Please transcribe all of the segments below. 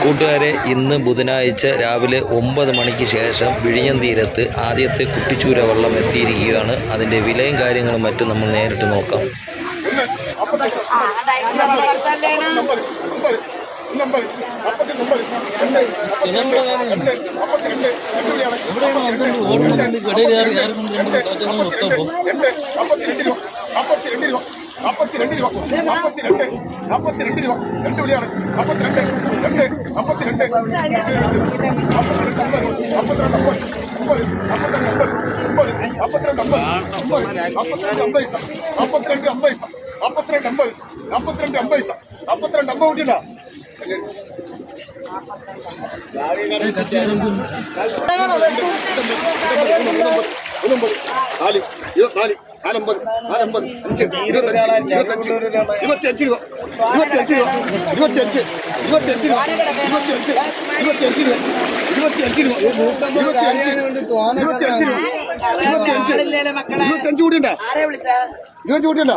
കൂട്ടുകാരെ ഇന്ന് ബുധനാഴ്ച രാവിലെ ഒമ്പത് മണിക്ക് ശേഷം വിഴിഞ്ഞം തീരത്ത് ആദ്യത്തെ കുട്ടിച്ചൂര വള്ളം എത്തിയിരിക്കുകയാണ് അതിന്റെ വിലയും കാര്യങ്ങളും മറ്റും നമ്മൾ നേരിട്ട് നോക്കാം നാപ്പത്തിരണ്ട് രൂപ നാപ്പത്തിരണ്ട് രൂപ രണ്ട് വിളിയാണ് നാപ്പത്തിരണ്ട് நாற்பத்திரெண்டு ஐம்பது சார் நாற்பத்திரெண்டு ஐம்பது நாற்பத்திரெண்டு ஐம்பது சார் நாற்பத்திரெண்டு ஐம்பது விட்டுடா நாலு நாலு நாலு ஐம்பது நாலு ஐம்பது அஞ்சு இருபத்தஞ்சு இருபத்தஞ்சு இருபத்தி அஞ்சு ரூபா ഇരുപത്തിയഞ്ച് രൂപ ഇരുപത്തിയഞ്ച് രൂപ ഇരുപത്തിയഞ്ച് ഇരുപത്തിയഞ്ച് രൂപ ഇരുപത്തിയഞ്ച് ഇരുപത്തിയഞ്ച് രൂപ ഇരുപത്തിയഞ്ച് രൂപ ഇരുപത്തിയഞ്ച് ഇരുപത്തിയഞ്ച് രൂപ ഇരുപത്തിയഞ്ച് ഇരുപത്തിയഞ്ച് കൂടി കൂടിയുണ്ടോ?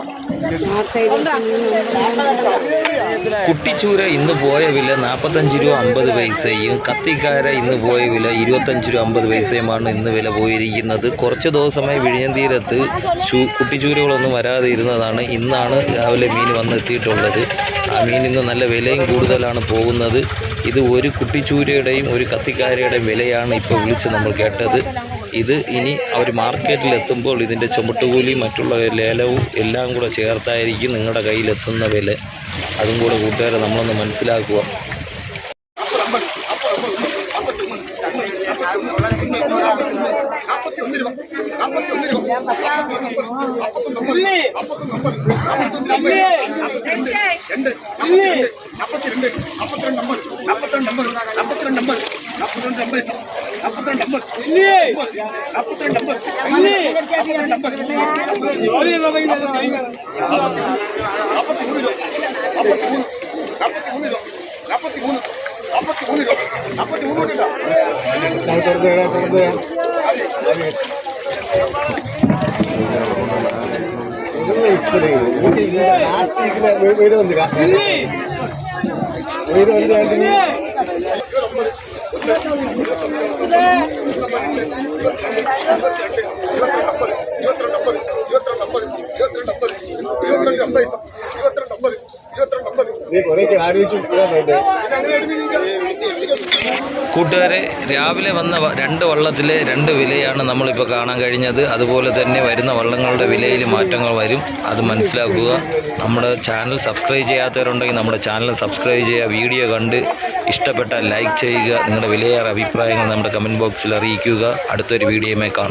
കുട്ടിച്ചൂര ഇന്ന് പോയ വില നാൽപ്പത്തഞ്ച് രൂപ അമ്പത് പൈസയും കത്തിക്കാര ഇന്ന് പോയ വില ഇരുപത്തഞ്ച് രൂപ അമ്പത് പൈസയുമാണ് ഇന്ന് വില പോയിരിക്കുന്നത്. കുറച്ച് ദിവസമായി വിഴിഞ്ഞം തീരത്ത് ചൂ കുട്ടിച്ചൂരകളൊന്നും വരാതെ ഇരുന്നതാണ്. ഇന്നാണ് രാവിലെ മീൻ വന്നെത്തിയിട്ടുള്ളത്. ആ മീൻ ഇന്ന് നല്ല വിലയും കൂടുതലാണ് പോകുന്നത്. ഇത് ഒരു കുട്ടിച്ചൂരയുടെയും ഒരു കത്തിക്കാരയുടെയും വിലയാണ് ഇപ്പോൾ വിളിച്ച് നമ്മൾ കേട്ടത്. ഇത് ഇനി അവർ മാർക്കറ്റിൽ എത്തുമ്പോൾ ഇതിന്റെ ചുമട്ടുകൂലി മറ്റുള്ള ലേലവും എല്ലാം കൂടെ ചേർത്തായിരിക്കും നിങ്ങളുടെ കയ്യിലെത്തുന്ന വില അതും കൂടെ കൂട്ടുകാരെ നമ്മളൊന്ന് മനസ്സിലാക്കുക രൂപ നാപ്പത്തിയൊന്ന് രൂപ நாற்பத்தி மூணு நாற்பத்தி மூணு വീട് വന്നു വീട് വന്നു നീ കുറേ ആലോചിച്ചു പോയിട്ട് കൂട്ടുകാരെ രാവിലെ വന്ന രണ്ട് വള്ളത്തിലെ രണ്ട് വിലയാണ് നമ്മളിപ്പോൾ കാണാൻ കഴിഞ്ഞത്. അതുപോലെ തന്നെ വരുന്ന വള്ളങ്ങളുടെ വിലയിൽ മാറ്റങ്ങൾ വരും. അത് മനസ്സിലാക്കുക. നമ്മുടെ ചാനൽ സബ്സ്ക്രൈബ് ചെയ്യാത്തവരുണ്ടെങ്കിൽ നമ്മുടെ ചാനൽ സബ്സ്ക്രൈബ് ചെയ്യുക. വീഡിയോ കണ്ട് ഇഷ്ടപ്പെട്ടാൽ ലൈക്ക് ചെയ്യുക. നിങ്ങളുടെ വിലയേറെ അഭിപ്രായങ്ങൾ നമ്മുടെ കമന്റ് ബോക്സിൽ അറിയിക്കുക. അടുത്തൊരു വീഡിയോയുമായി കാണാം.